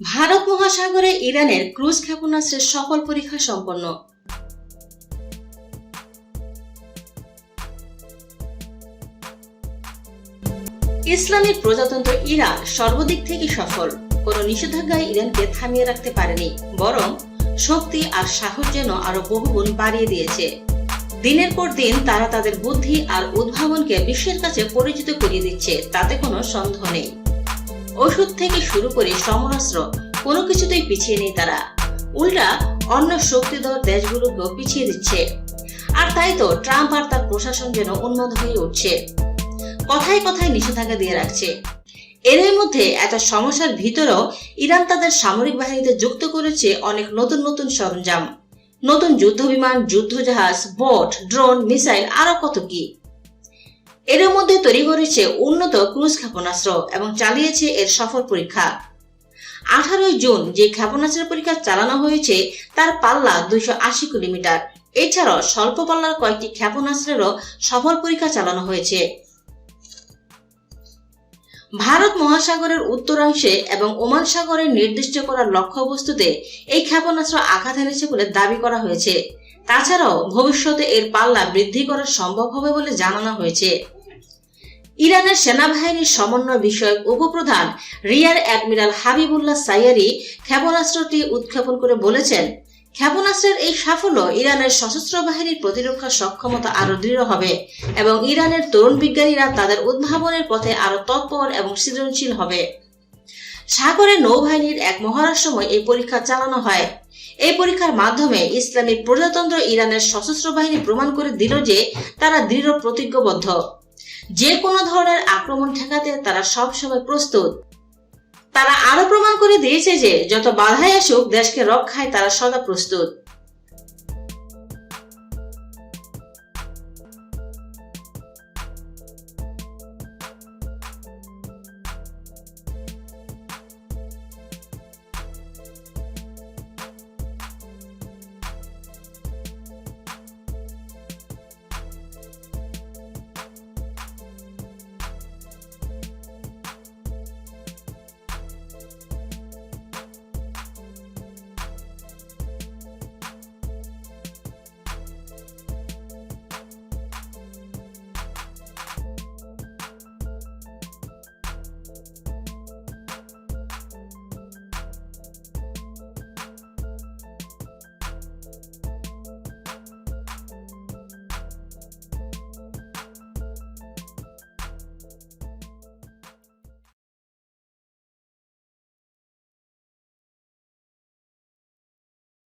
ভারত মহাসাগরে ইরানের ক্রুজ ক্ষেপণাস্ত্রের সফল পরীক্ষা সম্পন্ন। ইসলামিক প্রজাতন্ত্র ইরান সর্বদিক থেকে সফল। কোনো নিষেধাজ্ঞায় ইরানকে থামিয়ে রাখতে পারেনি, বরং শক্তি আর সাহস যেন আরও বহুগুণ বাড়িয়ে দিয়েছে। দিনের পর দিন তারা তাদের বুদ্ধি আর উদ্ভাবনকে বিশ্বের কাছে পরিচিত করিয়ে দিচ্ছে, তাতে কোনো সন্দেহ নেই। ওষুধ থেকে শুরু করে সমরাস্ত্র কোনো কিছুতেই পিছিয়ে নেই তারা। উল্টা অন্য শক্তিধর দেশগুলোকেও পিছিয়ে দিচ্ছে। আর তাই তো ট্রাম্প আর তার প্রশাসন যেন উন্নত হয়ে উঠছে। কথায় কথায় নিষেধাজ্ঞা দিয়ে রাখছে। এরই মধ্যে এত সমস্যার ভিতরেও ইরান তাদের সামরিক বাহিনীতে যুক্ত করেছে অনেক নতুন নতুন সরঞ্জাম। নতুন যুদ্ধ বিমান যুদ্ধজাহাজ, বোট, ড্রোন, মিসাইল, আরও কত কি। এর মধ্যে তৈরি করেছে উন্নত ক্রুজ ক্ষেপণাস্ত্র এবং চালিয়েছে এর সফল পরীক্ষা। আঠারোই জুন যে ক্ষেপণাস্ত্রের পরীক্ষা চালানো হয়েছে, তার পাল্লা দুইশো আশি কিলোমিটার। এছাড়াও স্বল্প পাল্লার কয়েকটি ক্ষেপণাস্ত্রেরও সফল পরীক্ষা চালানো হয়েছে। ভারত মহাসাগরের উত্তরাংশে এবং ওমান সাগরের নির্দিষ্ট করা লক্ষ্যবস্তুতে এই ক্ষেপণাস্ত্র আঘাত এনেছে বলে দাবি করা হয়েছে। তাছাড়াও ভবিষ্যতে এর পাল্লা বৃদ্ধি করা সম্ভব হবে বলে জানানো হয়েছে। ইরানের সেনাবাহিনীর সমন্বয় বিষয়ক উপপ্রধান রিয়ার অ্যাডমিরাল হাবিবুল্লাহ সাইয়ারি ক্ষেপণাস্ত্রটি উৎক্ষেপণ করে বলেছেন, ক্ষেপণাস্ত্রের এই সাফল্য ইরানের সশস্ত্র বাহিনীর প্রতিরক্ষা সক্ষমতা আরও দৃঢ় হবে এবং ইরানের তরুণ বিজ্ঞানীরা তাদের উদ্ভাবনের পথে আরও তৎপর এবং সৃজনশীল হবে। সাগরে নৌবাহিনীর এক মহড়ার সময় এই পরীক্ষা চালানো হয়। এই পরীক্ষার মাধ্যমে ইসলামী প্রজাতন্ত্র ইরানের সশস্ত্র বাহিনী প্রমাণ করে দিল যে তারা দৃঢ় প্রতিজ্ঞবদ্ধ। যে কোনো ধরনের আক্রমণ ঠেকাতে তারা সবসময় প্রস্তুত। তারা আরও প্রমাণ করে দিয়েছে যে, যত বাধাই আসুক, দেশকে রক্ষায় তারা সদা প্রস্তুত।